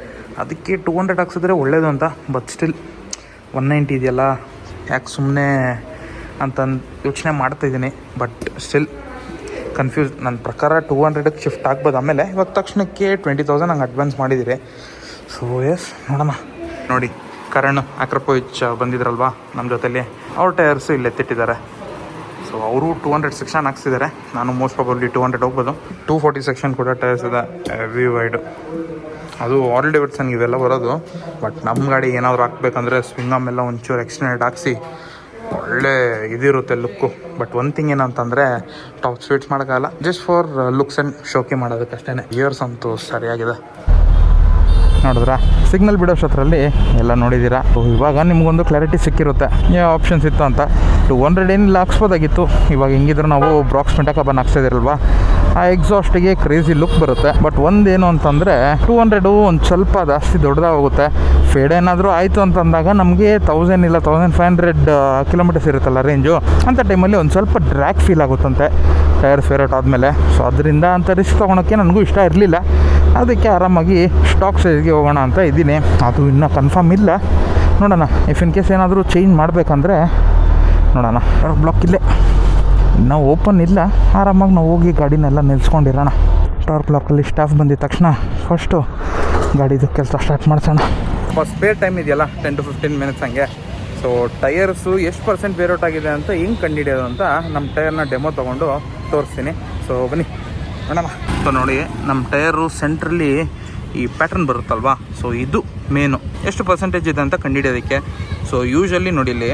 ಅದಕ್ಕೆ ಟೂ ಹಂಡ್ರೆಡ್ ಹಾಕ್ಸಿದ್ರೆ ಒಳ್ಳೇದು ಅಂತ ಬಟ್ ಸ್ಟಿಲ್ ಒನ್ ನೈಂಟಿ ಇದೆಯಲ್ಲ? ಯಾಕೆ ಸುಮ್ಮನೆ ಅಂತ ಯೋಚನೆ ಮಾಡ್ತಾಯಿದ್ದೀನಿ ಬಟ್ ಸ್ಟಿಲ್ ಕನ್ಫ್ಯೂಸ್ ನನ್ನ ಪ್ರಕಾರ ಟೂ ಹಂಡ್ರೆಡಕ್ಕೆ ಶಿಫ್ಟ್ ಆಗ್ಬೋದು. ಆಮೇಲೆ ಇವಾಗ ತಕ್ಷಣಕ್ಕೆ ಟ್ವೆಂಟಿ ತೌಸಂಡ್ ಹಂಗೆ ಅಡ್ವಾನ್ಸ್ ಮಾಡಿದ್ದೀರಿ ಸೊ ಎಸ್ ನೋಡೋಣ. ನೋಡಿ, ಕರಣ್, ಅಕ್ರಪೋಯಿಚ್ ಬಂದಿದ್ರಲ್ವಾ? ನಮ್ಮ ಜೊತೆಲಿ. ಅವ್ರ ಟೈರ್ಸು ಇಲ್ಲಿ ಎತ್ತಿಟ್ಟಿದ್ದಾರೆ. ಸೊ ಅವರು ಟೂ ಹಂಡ್ರೆಡ್ ಸೆಕ್ಷನ್ ಹಾಕ್ಸಿದ್ದಾರೆ. ನಾನು ಮೋಸ್ಟ್ ಪ್ರಾಬಬ್ಲಿ ಟೂ ಹಂಡ್ರೆಡ್ ಹೋಗ್ಬೋದು. ಟೂ ಫೋರ್ಟಿ ಸೆಕ್ಷನ್ ಕೂಡ ಟೈರ್ಸ್ ಇದೆ ವಿ ವೈಡು ಅದು ಆಲ್ ಡಿವಿಡ್ಸನ್ಗೆ ಇವೆಲ್ಲ ಬರೋದು. ಬಟ್ ನಮ್ಮ ಗಾಡಿ ಏನಾದರೂ ಹಾಕ್ಬೇಕಂದ್ರೆ ಸ್ವಿಂಗಮ್ ಎಲ್ಲ ಒಂಚೂರು ಎಕ್ಸ್ಟೆಂಡೆಡ್ ಹಾಕ್ಸಿ. ಒಳ್ಳೆ ಇದಿರುತ್ತೆ ಲುಕ್ಕು ಬಟ್ ಒಂದು ಥಿಂಗ್ ಏನಂತಂದರೆ ಟಾಪ್ ಸ್ವೀಟ್ಸ್ ಮಾಡೋಕ್ಕಾಗಲ್ಲ. ಜಸ್ಟ್ ಫಾರ್ ಲುಕ್ಸ್ ಆ್ಯಂಡ್ ಶೋಕಿ ಮಾಡೋದಕ್ಕಷ್ಟೇ ಇಯರ್ಸ್ ಅಂತೂ ಸರಿಯಾಗಿದೆ. ನೋಡಿದ್ರಾ? ಸಿಗ್ನಲ್ ಬಿಡೋಷ್ಟರಲ್ಲಿ ಎಲ್ಲ ನೋಡಿದ್ದೀರಾ? ಇವಾಗ ನಿಮಗೊಂದು ಕ್ಲಾರಿಟಿ ಸಿಕ್ಕಿರುತ್ತೆ. ಯಾವ ಆಪ್ಷನ್ಸ್ ಇತ್ತು ಅಂತ. ಟು ಹಂಡ್ರೆಡ್ ಏನಿಲ್ಲ ಹಾಕ್ಸ್ಬೋದಾಗಿತ್ತು. ಇವಾಗ ಹೆಂಗಿದ್ರು ನಾವು ಬ್ರಾಕ್ಸ್ ಮಿಂಟ ಕಬನ್ ಹಾಕ್ಸಿದಿರಲ್ವಾ ಆ ಎಕ್ಸಾಸ್ಟಿಗೆ ಕ್ರೇಜಿ ಲುಕ್ ಬರುತ್ತೆ. ಬಟ್ ಒಂದೇನು ಅಂತಂದರೆ ಟೂ ಹಂಡ್ರೆಡು ಒಂದು ಸ್ವಲ್ಪ ಜಾಸ್ತಿ ದೊಡ್ಡದಾಗುತ್ತೆ ಫೇಡ್ ಏನಾದರೂ ಆಯಿತು ಅಂತಂದಾಗ ನಮಗೆ ತೌಸಂಡ್ ಇಲ್ಲ ತೌಸಂಡ್ ಫೈವ್ ಹಂಡ್ರೆಡ್ ಕಿಲೋಮೀಟರ್ಸ್ ಇರುತ್ತಲ್ಲ ರೇಂಜು ಅಂಥ ಟೈಮಲ್ಲಿ ಒಂದು ಸ್ವಲ್ಪ ಡ್ರ್ಯಾಕ್ ಫೀಲ್ ಆಗುತ್ತಂತೆ. ಟೈರ್ ಫೇವ್ರೇಟ್ ಆದಮೇಲೆ. ಸೊ ಅದರಿಂದ ಅಂತ ರಿಸ್ಕ್ ತೊಗೊಳಕ್ಕೆ ನನಗೂ ಇಷ್ಟ ಇರಲಿಲ್ಲ. ಅದಕ್ಕೆ ಆರಾಮಾಗಿ ಸ್ಟಾಕ್ ಸೈಜ್ಗೆ ಹೋಗೋಣ ಅಂತ ಇದ್ದೀನಿ. ಅದು ಇನ್ನೂ ಕನ್ಫರ್ಮ್ ಇಲ್ಲ. ನೋಡೋಣ. ಇಫ್ ಇನ್ ಕೇಸ್ ಏನಾದರೂ ಚೇಂಜ್ ಮಾಡಬೇಕಂದ್ರೆ ನೋಡೋಣ. ಬ್ಲಾಕ್ ಇಲ್ಲೇ. ಇನ್ನೂ ಓಪನ್ ಇಲ್ಲ. ಆರಾಮಾಗಿ ನಾವು ಹೋಗಿ ಗಾಡಿನೆಲ್ಲ ನಿಲ್ಸ್ಕೊಂಡಿರೋಣ. ಟಾರ್ ಬ್ಲಾಕಲ್ಲಿ ಸ್ಟಾಫ್ ಬಂದಿದ ತಕ್ಷಣ ಫಸ್ಟು ಗಾಡಿದು ಕೆಲಸ ಸ್ಟಾರ್ಟ್ ಮಾಡ್ಸೋಣ. ಸ್ಪೇರ್ ಟೈಮ್ ಇದೆಯಲ್ಲ ಟೆನ್ ಟು ಫಿಫ್ಟೀನ್ ಮಿನಿಟ್ಸ್ ಹಂಗೆ. ಸೊ ಟೈರ್ಸು ಎಷ್ಟು ಪರ್ಸೆಂಟ್ ಬೇರೌಟ್ ಆಗಿದೆ ಅಂತ ಹೆಂಗೆ ಕಂಡುಹಿಡಿಯೋದು ಅಂತ ನಮ್ಮ ಟೈರ್ನ ಡೆಮೋ ತೊಗೊಂಡು ತೋರಿಸ್ತೀನಿ. ಸೊ ಬನ್ನಿ ಮೇಡಮ್ ಸೊ ನೋಡಿ ನಮ್ಮ ಟೈರು ಸೆಂಟ್ರಲ್ಲಿ ಈ ಪ್ಯಾಟ್ರನ್ ಬರುತ್ತಲ್ವಾ? ಸೊ ಇದು ಮೇನು ಎಷ್ಟು ಪರ್ಸೆಂಟೇಜ್ ಇದೆ ಅಂತ ಕಂಡುಹಿಡಿಯೋದಕ್ಕೆ? ಸೊ ಯೂಶಲಿ ನೋಡಿ ಇಲ್ಲಿ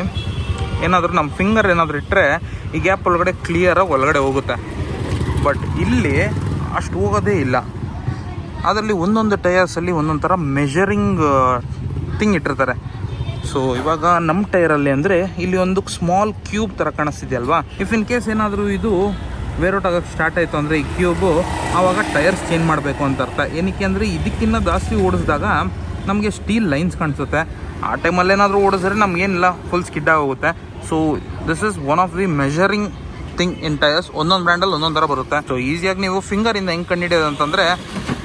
ಏನಾದರೂ ನಮ್ಮ ಫಿಂಗರ್ ಏನಾದರೂ ಇಟ್ಟರೆ ಈ ಗ್ಯಾಪ್ ಒಳಗಡೆ ಕ್ಲಿಯರಾಗಿ ಒಳಗಡೆ ಹೋಗುತ್ತೆ. ಬಟ್ ಇಲ್ಲಿ ಅಷ್ಟು ಹೋಗೋದೇ ಇಲ್ಲ. ಅದರಲ್ಲಿ ಒಂದೊಂದು ಟೈರ್ಸಲ್ಲಿ ಒಂದೊಂದು ಥರ ಮೆಜರಿಂಗ್ ಥಿಂಗ್ ಇಟ್ಟಿರ್ತಾರೆ. ಸೊ ಇವಾಗ ನಮ್ಮ ಟೈರಲ್ಲಿ ಅಂದರೆ ಇಲ್ಲಿ ಒಂದು ಸ್ಮಾಲ್ ಕ್ಯೂಬ್ ಥರ ಕಾಣಿಸ್ತಿದೆ ಅಲ್ವಾ ಇಫ್ ಇನ್ ಕೇಸ್ ಏನಾದರೂ ಇದು ವೇರೌಟ್ ಆಗೋಕ್ಕೆ ಸ್ಟಾರ್ಟ್ ಆಯಿತು ಅಂದರೆ ಈ ಕ್ಯೂಬು ಆವಾಗ ಟೈರ್ಸ್ ಚೇಂಜ್ ಮಾಡಬೇಕು ಅಂತ ಅರ್ಥ. ಏನಕ್ಕೆ ಅಂದರೆ ಇದಕ್ಕಿಂತ ಜಾಸ್ತಿ ಓಡಿಸಿದಾಗ ನಮಗೆ ಸ್ಟೀಲ್ ಲೈನ್ಸ್ ಕಾಣಿಸುತ್ತೆ. ಆ ಟೈಮಲ್ಲಿ ಏನಾದರೂ ಓಡಿಸಿದ್ರೆ ನಮಗೇನಿಲ್ಲ ಫುಲ್ ಸ್ಕಿಡ್ ಆಗೋಗುತ್ತೆ. So this is one of the measuring thing in tyres ಒಂದೊಂದು ಬ್ರ್ಯಾಂಡಲ್ಲಿ ಒಂದೊಂದು ಥರ ಬರುತ್ತೆ. ಸೊ ಈಸಿಯಾಗಿ ನೀವು ಫಿಂಗರಿಂದ ಹೆಂಗೆ ಕಂಡುಹಿಡಿಯೋದು ಅಂತಂದರೆ,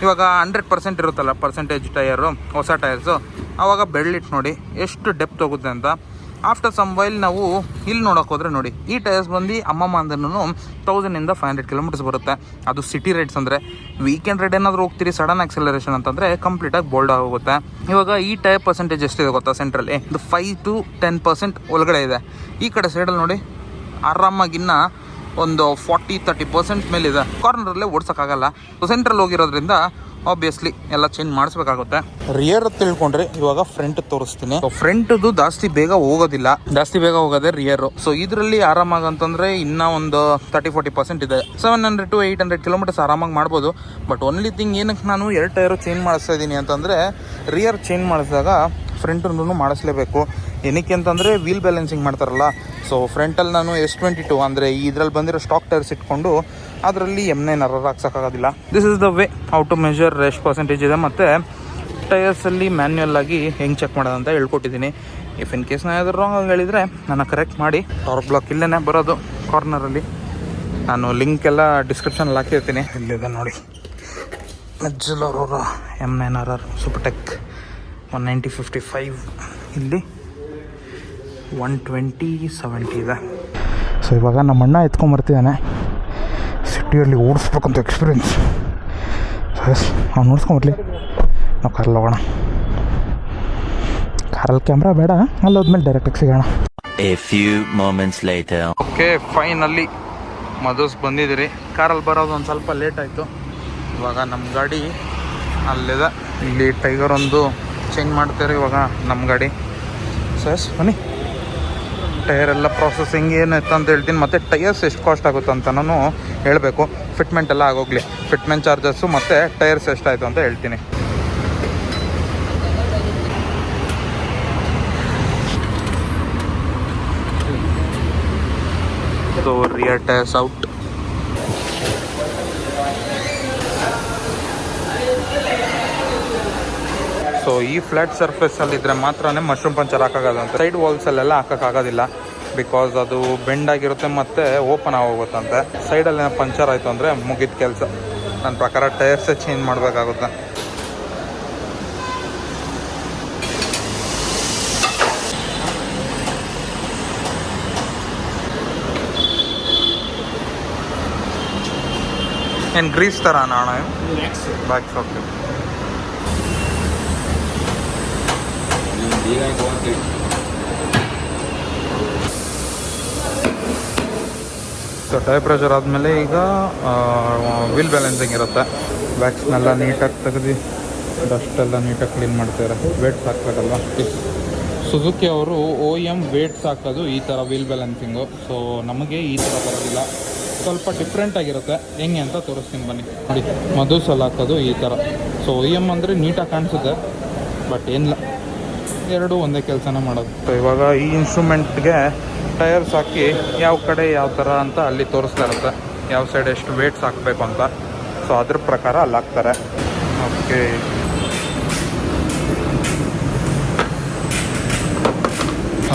ಇವಾಗ ಹಂಡ್ರೆಡ್ ಪರ್ಸೆಂಟ್ ಇರುತ್ತಲ್ಲ ಪರ್ಸೆಂಟೇಜ್ ಟೈರು ಹೊಸ ಟೈರ್ಸು ಆವಾಗ ಬೆಳ್ಳಿಟ್ಟು ನೋಡಿ, ಎಷ್ಟು ಡೆಪ್ತ್ ಹೋಗುತ್ತೆ ಅಂತ. ಆಫ್ಟರ್ ಸಮ್ ವೈಲ್ ನಾವು ಇಲ್ಲಿ ನೋಡೋಕೆ ಹೋದರೆ ನೋಡಿ, ಈ ಟೈರ್ಸ್ ಬಂದು ಅಮ್ಮಮ್ಮ ಅಂದ್ರೂ ತೌಸಂಡಿಂದ ಫೈವ್ ಹಂಡ್ರೆಡ್ ಕಿಲೋಮೀಟರ್ಸ್ ಬರುತ್ತೆ. ಅದು ಸಿಟಿ ರೈಡ್ಸ್ ಅಂದರೆ ವೀಕೆಂಡ್ ರೈಡ್ ಏನಾದರೂ ಹೋಗ್ತೀರಿ ಸಡನ್ ಆಕ್ಸಲರೇಷನ್ ಅಂತಂದರೆ ಕಂಪ್ಲೀಟಾಗಿ ಬೋಲ್ಡ್ ಆಗೋಗುತ್ತೆ. ಇವಾಗ ಈ ಟೈರ್ ಪರ್ಸೆಂಟೇಜ್ ಎಷ್ಟಿದೆ ಗೊತ್ತಾ ಸೆಂಟ್ರಲ್ಲಿ ಇದು ಫೈವ್ ಟು ಟೆನ್ ಪರ್ಸೆಂಟ್ ಒಳಗಡೆ ಇದೆ. ಈ ಕಡೆ ಸೈಡಲ್ಲಿ ನೋಡಿ ಆರಾಮಾಗಿನ್ನ ಒಂದು ಫಾರ್ಟಿ ತರ್ಟಿ ಪರ್ಸೆಂಟ್ ಮೇಲಿದೆ. ಕಾರ್ನರಲ್ಲೇ ಓಡ್ಸೋಕ್ಕಾಗಲ್ಲ. ಸೊ ಸೆಂಟ್ರಲ್ಲಿ ಹೋಗಿರೋದ್ರಿಂದ ಆಬ್ವಿಯಸ್ಲಿ ಎಲ್ಲ ಚೇಂಜ್ ಮಾಡಿಸ್ಬೇಕಾಗುತ್ತೆ. ರಿಯರ್ ತಿಳ್ಕೊಂಡ್ರೆ ಇವಾಗ ಫ್ರಂಟ್ ತೋರಿಸ್ತೀನಿ. ಫ್ರಂಟ್ದು ಜಾಸ್ತಿ ಬೇಗ ಹೋಗೋದಿಲ್ಲ. ಜಾಸ್ತಿ ಬೇಗ ಹೋಗೋದೇ ರಿಯರ್ ಸೊ ಇದರಲ್ಲಿ ಆರಾಮಾಗಿ ಅಂತಂದ್ರೆ ಇನ್ನ ಒಂದು ತರ್ಟಿ ಫೋರ್ಟಿ ಪರ್ಸೆಂಟ್ ಇದೆ. Seven hundred to eight hundred kilometres ಆರಾಮಾಗಿ ಮಾಡ್ಬೋದು. ಬಟ್ ಒನ್ಲಿ ಥಿಂಗ್ ಏನಕ್ಕೆ ನಾನು ಎರಡು ಟೈರು ಚೇಂಜ್ ಮಾಡಿಸ್ತಾ ಇದ್ದೀನಿ ಅಂತಂದ್ರೆ ರಿಯರ್ ಚೇಂಜ್ ಮಾಡಿಸಿದಾಗ ಫ್ರಂಟನ್ನು ಮಾಡಿಸ್ಲೇಬೇಕು. ಏನಕ್ಕೆ ಅಂತಂದರೆ ವೀಲ್ ಬ್ಯಾಲೆನ್ಸಿಂಗ್ ಮಾಡ್ತಾರಲ್ಲ ಸೊ ಫ್ರಂಟಲ್ಲಿ ನಾನು ಎಸ್ ಟ್ವೆಂಟಿ ಟು ಅಂದರೆ ಇದ್ರಲ್ಲಿ ಬಂದಿರೋ ಸ್ಟಾಕ್ ಟೈರ್ಸ್ ಇಟ್ಕೊಂಡು ಅದರಲ್ಲಿ M nine ಅರರ್ ಹಾಕ್ಸೋಕ್ಕಾಗೋದಿಲ್ಲ. This is the way how to measure ಎಷ್ಟು ಪರ್ಸೆಂಟೇಜ್ ಇದೆ. ಮತ್ತು ಟೈರ್ಸಲ್ಲಿ ಮ್ಯಾನ್ಯಲ್ ಆಗಿ ಹೆಂಗೆ ಚೆಕ್ ಮಾಡೋದು ಅಂತ ಹೇಳ್ಕೊಟ್ಟಿದ್ದೀನಿ. ಇಫ್ ಇನ್ ಕೇಸ್ ನಾನು ಯಾವ್ದಾದ್ರು ರಾಂಗ್ ಹೇಳಿದರೆ ನಾನು ಕರೆಕ್ಟ್ ಮಾಡಿ. ಟಾರ್ ಬ್ಲಾಕ್ ಇಲ್ಲೇ ಬರೋದು ಕಾರ್ನರಲ್ಲಿ ನಾನು ಲಿಂಕ್ ಎಲ್ಲ ಡಿಸ್ಕ್ರಿಪ್ಷನಲ್ಲಿ ಹಾಕಿರ್ತೀನಿ. ಇಲ್ಲಿದೆ ನೋಡಿ. ನಜ್ಜಲ್ ಅವರವರ M nine R R Supertec one ninety fifty five ಇಲ್ಲಿ. ಒನ್ ಟ್ವೆಂಟಿ ಸೆವೆಂಟಿ ಇದೆ. ಸೊ ಇವಾಗ ನಮ್ಮ ಅಣ್ಣ ಎತ್ಕೊಂಬರ್ತಿದ್ದಾನೆ ಸಿಟಿಯಲ್ಲಿ ಓಡಿಸ್ಬೇಕಂತ ಎಕ್ಸ್ಪೀರಿಯನ್ಸ್ ಸೊ ಎಸ್ ಅವ್ನು ನೋಡ್ಸ್ಕೊಂಬರ್ಲಿ ನಾವು ಕಾರಲ್ಲಿ ಹೋಗೋಣ. ಕಾರಲ್ಲಿ ಕ್ಯಾಮ್ರಾ ಬೇಡ ಅಲ್ಲಿ ಹೋದ್ಮೇಲೆ ಡೈರೆಕ್ಟಾಗಿ ಸಿಗೋಣ a few moments later. Okay finally Madhu's ಬಂದಿದ್ದೀರಿ. ಕಾರಲ್ಲಿ ಬರೋದು ಒಂದು ಸ್ವಲ್ಪ ಲೇಟ್ ಆಯಿತು. ಇವಾಗ ನಮ್ಮ ಗಾಡಿ ಅಲ್ಲಿದೆ. ಇಲ್ಲಿ ಟೈಗರ್ ಒಂದು ಚೇಂಜ್ ಮಾಡ್ತಾರೆ ಇವಾಗ ನಮ್ಮ ಗಾಡಿ. ಸರ್ ಬನ್ನಿ. ಟೈರ್ ಎಲ್ಲ ಪ್ರಾಸೆಸಿಂಗ್ ಏನಿತ್ತು ಅಂತ ಹೇಳ್ತೀನಿ. ಮತ್ತು ಟೈರ್ಸ್ ಎಷ್ಟು ಕಾಸ್ಟ್ ಆಗುತ್ತೆ ಅಂತ ನಾನು ಹೇಳಬೇಕು. ಫಿಟ್ಮೆಂಟ್ ಎಲ್ಲ ಆಗೋಗ್ಲಿ. ಫಿಟ್ಮೆಂಟ್ ಚಾರ್ಜಸ್ಸು ಮತ್ತು ಟೈರ್ಸ್ ಎಷ್ಟಾಯಿತು ಅಂತ ಹೇಳ್ತೀನಿ. So rear tyres out so ಈ ಫ್ಲಾಟ್ ಸರ್ಫೇಸಲ್ಲಿ ಇದ್ರೆ ಮಾತ್ರ ಮಶ್ರೂಮ್ ಪಂಚರ್ ಅಂತ. ಸೈಡ್ ವಾಲ್ಸಲ್ಲೆಲ್ಲ ಆಗೋದಿಲ್ಲ. ಬಿಕಾಸ್ ಅದು ಬೆಂಡ್ ಆಗಿರುತ್ತೆ ಮತ್ತು ಓಪನ್ ಆಗೋಗುತ್ತಂತೆ. ಸೈಡಲ್ಲಿ ಪಂಚರ್ ಆಯಿತು ಅಂದರೆ ಮುಗಿದ ಕೆಲಸ. ನನ್ನ ಪ್ರಕಾರ ಟೈರ್ಸ್ ಚೇಂಜ್ ಮಾಡಬೇಕಾಗುತ್ತೆ. ಏನು ಗ್ರೀಸ್ ಥರ ಅಣ್ಣ? Backs okay so tyre pressure ಆದಮೇಲೆ ಈಗ ವೀಲ್ ಬ್ಯಾಲೆನ್ಸಿಂಗ್ ಇರುತ್ತೆ. ವ್ಯಾಕ್ಸ್ನೆಲ್ಲ ನೀಟಾಗಿ ತೆಗೆದು ಡಸ್ಟ್ ಎಲ್ಲ ನೀಟಾಗಿ ಕ್ಲೀನ್ ಮಾಡ್ತಾರೆ ವೇಟ್ಸ್ ಹಾಕ್ಬೇಕಲ್ವ? ಸುಜುಕಿ ಅವರು ಓ ಎಂ ವೇಟ್ಸ್ ಹಾಕೋದು ಈ ಥರ ವೀಲ್ ಬ್ಯಾಲೆನ್ಸಿಂಗು ಸೊ ನಮಗೆ ಈ ಥರ ಬರೋದಿಲ್ಲ. ಸ್ವಲ್ಪ ಡಿಫ್ರೆಂಟ್ ಆಗಿರುತ್ತೆ. ಹೆಂಗೆ ಅಂತ ತೋರಿಸ್ತೀನಿ ಬನ್ನಿ. ನೋಡಿ ಮಧುಸಲ್ ಹಾಕೋದು ಈ ಥರ ಸೊ ಒ ಎಂ ಅಂದರೆ ನೀಟಾಗಿ ಕಾಣಿಸುತ್ತೆ ಬಟ್ ಏನಿಲ್ಲ. ಎರಡು ಒಂದೇ ಕೆಲಸನ ಮಾಡೋದು. ಇವಾಗ ಈ ಇನ್ಸ್ಟ್ರೂಮೆಂಟ್ಗೆ ಟೈರ್ಸ್ ಹಾಕಿ ಯಾವ ಕಡೆ ಯಾವ ಥರ ಅಂತ ಅಲ್ಲಿ ತೋರಿಸ್ತಾ ಇರುತ್ತೆ. ಯಾವ ಸೈಡ್ ಎಷ್ಟು ವೇಟ್ಸ್ ಹಾಕಬೇಕು ಅಂತ. ಸೊ ಅದ್ರ ಪ್ರಕಾರ ಅಲ್ಲಿ ಹಾಕ್ತಾರೆ. ಓಕೆ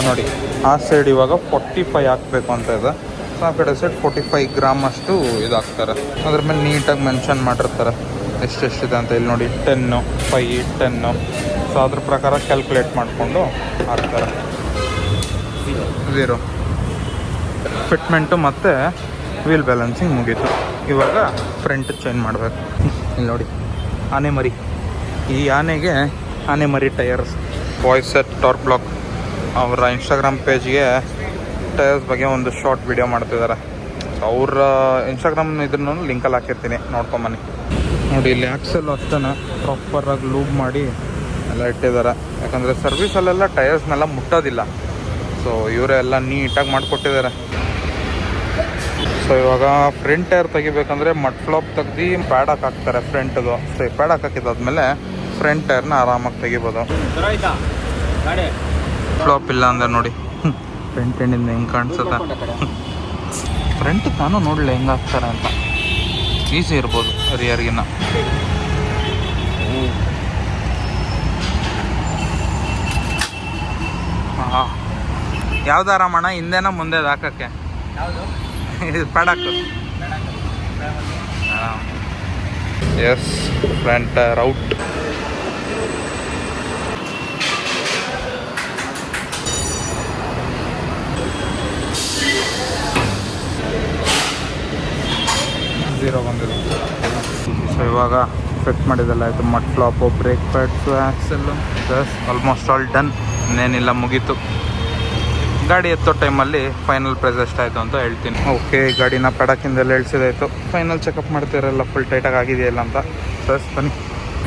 ನೋಡಿ, ಆ ಸೈಡ್ ಇವಾಗ ಫೋರ್ಟಿ ಫೈ ಹಾಕಬೇಕು ಅಂತ ಇದೆ. ಸೊ ಆ ಕಡೆ ಸೈಡ್ ಫೋರ್ಟಿ ಫೈವ್ ಗ್ರಾಮ್ ಅಷ್ಟು ಇದು ಹಾಕ್ತಾರೆ. ಅದ್ರ ಮೇಲೆ ನೀಟಾಗಿ ಮೆನ್ಷನ್ ಮಾಡಿರ್ತಾರೆ. ಎಷ್ಟೆಷ್ಟಿದೆ ಅಂತ ಇಲ್ಲಿ ನೋಡಿ ಟೆನ್ನು ಫೈ ಟೆನ್ನು ಸೊ ಅದ್ರ ಪ್ರಕಾರ ಕ್ಯಾಲ್ಕುಲೇಟ್ ಮಾಡಿಕೊಂಡು ಹಾಕ್ತಾರೆ. ಝೀರೋ ಫಿಟ್ಮೆಂಟು ಮತ್ತು ವೀಲ್ ಬ್ಯಾಲೆನ್ಸಿಂಗ್ ಮುಗೀತು. ಇವಾಗ ಫ್ರಂಟ್ ಚೇಂಜ್ ಮಾಡಬೇಕು. ಇಲ್ಲಿ ನೋಡಿ. ಆನೆ ಮರಿ. ಈ ಆನೆಗೆ ಆನೆ ಮರಿ tyres voice set torque block ಅವರ ಇನ್ಸ್ಟಾಗ್ರಾಮ್ ಪೇಜ್ಗೆ ಟೈರ್ಸ್ ಬಗ್ಗೆ ಒಂದು ಶಾರ್ಟ್ ವಿಡಿಯೋ ಮಾಡ್ತಿದ್ದಾರೆ. ಸೊ ಅವ್ರ ಇನ್ಸ್ಟಾಗ್ರಾಮ್ ಇದನ್ನು ಲಿಂಕಲ್ಲಿ ಹಾಕಿರ್ತೀನಿ. ನೋಡ್ಕೊಂಬನ್ನಿ ನೋಡಿ ಇಲ್ಲಿ ಆ್ಯಕ್ಸಲ್ ಅಷ್ಟೇ ಪ್ರಾಪರಾಗಿ ಲೂಬ್ ಮಾಡಿ ಎಲ್ಲ ಇಟ್ಟಿದ್ದಾರೆ. ಯಾಕಂದರೆ ಸರ್ವಿಸಲ್ಲೆಲ್ಲ ಟೈರ್ಸ್ನೆಲ್ಲ ಮುಟ್ಟೋದಿಲ್ಲ. ಸೊ ಇವರೇ ಎಲ್ಲ ನೀಟಾಗಿ ಮಾಡಿಕೊಟ್ಟಿದ್ದಾರೆ. ಸೊ ಇವಾಗ ಫ್ರಂಟ್ ಟೈರ್ ತೆಗಿಬೇಕಂದ್ರೆ ಮಟ್ ಫ್ಲಾಪ್ ತೆಗ್ದು ಪ್ಯಾಡಕ್ ಹಾಕ್ತಾರೆ ಫ್ರಂಟ್ದು ಸೊ ಪ್ಯಾಡಕ್ ಹಾಕಿದಾದ್ಮೇಲೆ ಫ್ರಂಟ್ ಟೈರ್ನ ಆರಾಮಾಗಿ ತೆಗಿಬೋದು. ಫ್ಲಾಪ್ ಇಲ್ಲ ಅಂದ್ರೆ ನೋಡಿ. ಫ್ರಂಟ್ ಎಂಡಿಂದ ಹೆಂಗೆ ಕಾಣಿಸುತ್ತೆ? ಫ್ರಂಟ್ ತಾನು ನೋಡಲಿ ಹೆಂಗೆ ಹಾಕ್ತಾರೆ ಅಂತ. ಈಸಿ ಇರ್ಬೋದು ರಿಯರ್ಗಿನ್ನ ಹಾಂ ಯಾವ್ದು ಆರಾಮಣ್ಣ? ಹಿಂದೆನ ಮುಂದೆ ಹಾಕಕ್ಕೆ? ಇದು ಎಸ್ ಫ್ರಂಟ್ ರೌಟ್ ಝೀರೋ ಬಂದಿದೆ. ಸೊ ಇವಾಗ ಫಿಟ್ ಮಾಡಿದೆಲ್ಲ ಆಯಿತು. Mud flap brake pads axle almost all done ಇನ್ನೇನಿಲ್ಲ ಮುಗೀತು. ಗಾಡಿ ಎತ್ತೋ ಟೈಮಲ್ಲಿ ಫೈನಲ್ ಪ್ರೈಸ್ ಎಷ್ಟಾಯಿತು ಅಂತ ಹೇಳ್ತೀನಿ. ಓಕೆ ಗಾಡಿನ ಪಡಕ್ಕಿಂದೆಲ್ಲ ಇಳಿಸಿದಾಯಿತು ಫೈನಲ್ ಚೆಕಪ್ ಮಾಡ್ತಿರಲ್ಲ ಫುಲ್ ಟೈಟಾಗಿ ಆಗಿದೆಯಲ್ಲ ಅಂತ? ಸರ್ ಬನ್ನಿ.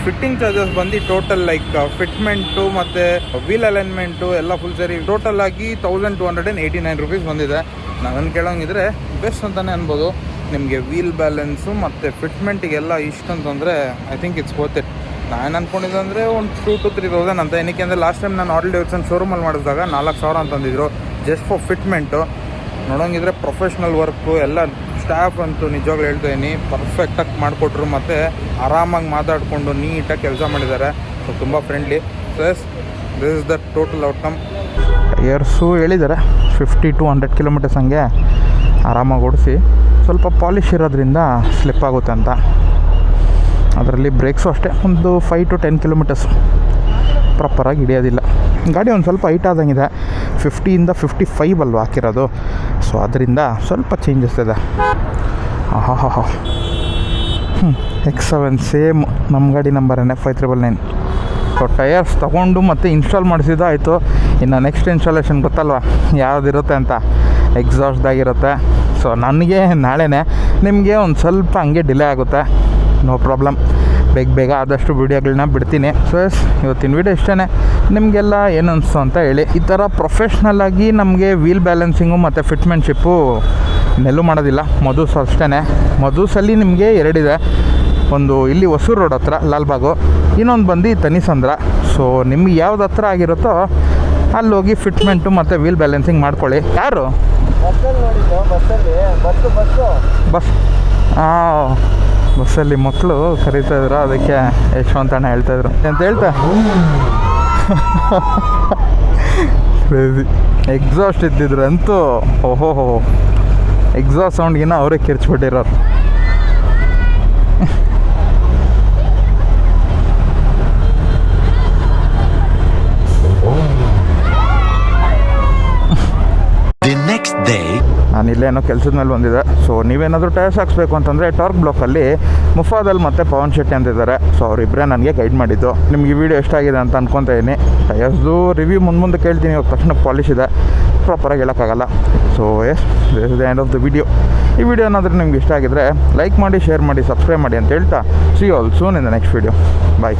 ಫಿಟ್ಟಿಂಗ್ ಚಾರ್ಜಸ್ ಬಂದು ಟೋಟಲ್ ಲೈಕ್ ಫಿಟ್ಮೆಂಟು ಮತ್ತು ವೀಲ್ ಅಲೈನ್ಮೆಂಟು ಎಲ್ಲ ಫುಲ್ ಸರಿ. ಟೋಟಲ್ ಆಗಿ thousand two hundred and eighty nine rupees ಬಂದಿದೆ. ನಾನು ಕೇಳೋಂಗಿದ್ರೆ ಬೆಸ್ಟ್ ಅಂತಲೇ ಅನ್ಬೋದು. ನಿಮಗೆ ವೀಲ್ ಬ್ಯಾಲೆನ್ಸು ಮತ್ತು ಫಿಟ್ಮೆಂಟಿಗೆಲ್ಲ ಇಷ್ಟು ಅಂತಂದರೆ I think it's worth it ನಾನು ಅನ್ಕೊಂಡಿದ್ದೆ ಅಂದರೆ ಒಂದು ಟೂ ಟು ತ್ರೀ ತೌಸಂಡ್ ಅಂತ. ಏನಕ್ಕೆ ಅಂದರೆ ಲಾಸ್ಟ್ ಟೈಮ್ ನಾನು ಆರ್ಡರ್ ಡೇವ್ಸನ್ ಶೋರೂಮಲ್ಲಿ ಮಾಡಿದಾಗ ನಾಲ್ಕು ಸಾವಿರ ಅಂತಂದಿದ್ರು ಜಸ್ಟ್ ಫಾರ್ ಫಿಟ್ಮೆಂಟು ನೋಡೋಂಗಿದ್ರೆ ಪ್ರೊಫೆಷ್ನಲ್ ವರ್ಕು ಎಲ್ಲ ಸ್ಟಾಫ್ ಅಂತೂ ನಿಜವಾಗ್ಲೂ ಹೇಳ್ತಾ ಇದೀನಿ ಪರ್ಫೆಕ್ಟಾಗಿ ಮಾಡಿಕೊಟ್ರು ಮತ್ತು ಆರಾಮಾಗಿ ಮಾತಾಡಿಕೊಂಡು ನೀಟಾಗಿ ಕೆಲಸ ಮಾಡಿದ್ದಾರೆ ಸೊ ತುಂಬ friendly so yes this is the total outcome years ಹೇಳಿದ್ದಾರೆ ಫಿಫ್ಟಿ ಟು ಹಂಡ್ರೆಡ್ ಕಿಲೋಮೀಟರ್ಸ್ ಹಂಗೆ ಆರಾಮಾಗಿ ಓಡಿಸಿ, ಸ್ವಲ್ಪ ಪಾಲಿಶ್ ಇರೋದ್ರಿಂದ ಸ್ಲಿಪ್ ಆಗುತ್ತೆ ಅಂತ. ಅದರಲ್ಲಿ ಬ್ರೇಕ್ಸು ಅಷ್ಟೇ, ಒಂದು ಫೈವ್ ಟು ಟೆನ್ ಕಿಲೋಮೀಟರ್ಸ್ ಪ್ರಾಪರಾಗಿ ಹಿಡಿಯೋದಿಲ್ಲ. ಗಾಡಿ ಒಂದು ಸ್ವಲ್ಪ ಹೈಟ್ ಆದಂಗಿದೆ. ಫಿಫ್ಟಿಯಿಂದ ಫಿಫ್ಟಿ ಫೈವ್ ಅಲ್ವಾ ಹಾಕಿರೋದು. ಸೊ ಅದರಿಂದ ಸ್ವಲ್ಪ ಚೇಂಜಸ್ ಇದೆ. ಹಾಂ ಹಾಂ ಹಾಂ ಹ್ಞೂ ಎಕ್ಸ್ ಸೆವೆನ್ ಸೇಮ್ ನಮ್ಮ ಗಾಡಿ ನಂಬರನ್ನೇ five triple nine so tyres ತೊಗೊಂಡು ಮತ್ತೆ ಇನ್ಸ್ಟಾಲ್ ಮಾಡಿಸಿದ್ದು ಆಯಿತು. ಇನ್ನು ನೆಕ್ಸ್ಟ್ ಇನ್ಸ್ಟಾಲೇಷನ್ ಗೊತ್ತಲ್ವ? ಯಾವುದಿರುತ್ತೆ ಅಂತ. ಎಕ್ಸಾಸ್ಟ್ದಾಗಿರುತ್ತೆ ಸೊ ನನಗೆ ನಾಳೆನೇ ನಿಮಗೆ ಒಂದು ಸ್ವಲ್ಪ ಹಂಗೆ ಡಿಲೇ ಆಗುತ್ತೆ. ನೋ ಪ್ರಾಬ್ಲಮ್ ಬೇಗ ಬೇಗ ಆದಷ್ಟು ವೀಡಿಯೋಗಳನ್ನ ಬಿಡ್ತೀನಿ. ಸೊ ಎಸ್ ಇವತ್ತಿನ ವೀಡಿಯೋ ಇಷ್ಟೇ ನಿಮಗೆಲ್ಲ ಏನು ಅನಿಸ್ತು ಅಂತ ಹೇಳಿ. ಈ ಥರ ಪ್ರೊಫೆಷ್ನಲ್ ಆಗಿ ನಮಗೆ ವೀಲ್ ಬ್ಯಾಲೆನ್ಸಿಂಗು ಮತ್ತು ಫಿಟ್ಮೆನ್ಶಿಪ್ಪು ನೆಲ್ಲು ಮಾಡೋದಿಲ್ಲ. ಮಧುಸ್ ಅಷ್ಟೇ ಮಧುಸಲ್ಲಿ ನಿಮಗೆ ಎರಡಿದೆ. ಒಂದು ಇಲ್ಲಿ ಹೊಸೂರು ರೋಡ್ ಹತ್ರ ಲಾಲ್ಬಾಗು. ಇನ್ನೊಂದು ಬಂದು ತನಿಸಂದ್ರ. ಸೊ ನಿಮ್ಗೆ ಯಾವ್ದು ಹತ್ರ ಆಗಿರುತ್ತೋ ಅಲ್ಲಿ ಹೋಗಿ ಫಿಟ್ಮೆಂಟು ಮತ್ತು ವೀಲ್ ಬ್ಯಾಲೆನ್ಸಿಂಗ್ ಮಾಡ್ಕೊಳ್ಳಿ. ಯಾರು? ಬಸ್ ಹಾಂ ಬಸ್ಸಲ್ಲಿ ಮಕ್ಕಳು ಕರೀತಾ ಇದ್ರು. ಅದಕ್ಕೆ ಯಶವಂತ ಅಣ್ಣ ಹೇಳ್ತಾಯಿದ್ರು ಅಂತ ಹೇಳ್ತಾ? ಕ್ರೇಜಿ ಎಕ್ಸಾಸ್ಟ್ ಇದ್ದಿದ್ರು ಅಂತೂ, ಓಹೋ. ಹೋ ಎಕ್ಸಾಸ್ಟ್ ಸೌಂಡ್ಗಿನ ಅವರೇ ಕಿರ್ಚ್ಬಿಟ್ಟಿರೋರು. The day. ನಾನು ಇಲ್ಲೇನೋ ಕೆಲಸದ ಮೇಲೆ ಬಂದಿದೆ ಸೊ ನೀವೇನಾದರೂ ಟೈರ್ಸ್ ಹಾಕ್ಸ್ಬೇಕು ಅಂತಂದರೆ ಟಾರ್ಕ್ ಬ್ಲಾಕಲ್ಲಿ ಮುಫಾದಲ್ ಮತ್ತು ಪವನ್ ಶೆಟ್ಟಿ ಅಂತಿದ್ದಾರೆ ಸೊ ಅವರಿಬ್ಬರೇ ನನಗೆ ಗೈಡ್ ಮಾಡಿದ್ದು. ನಿಮ್ಗೆ ಈ ವಿಡಿಯೋ ಎಷ್ಟಾಗಿದೆ ಅಂತ ಅನ್ಕೊತಾ ಇದ್ದೀನಿ. ಟೈರ್ಸ್ದು ರಿವ್ಯೂ ಮುಂದೆ ಮುಂದೆ ಕೇಳ್ತೀನಿ. ಇವಾಗ ತಕ್ಷಣ ಪಾಲಿಶ್ ಇದೆ. ಪ್ರಾಪರಾಗಿ ಹೇಳೋಕ್ಕಾಗಲ್ಲ. So yes this is the end of the video ಈ ವಿಡಿಯೋ ಏನಾದರೂ ನಿಮ್ಗೆ ಇಷ್ಟ ಆಗಿದ್ರೆ ಲೈಕ್ ಮಾಡಿ ಶೇರ್ ಮಾಡಿ ಸಬ್ಸ್ಕ್ರೈಬ್ ಮಾಡಿ ಅಂತ ಹೇಳ್ತಾ see all soon in the next video bye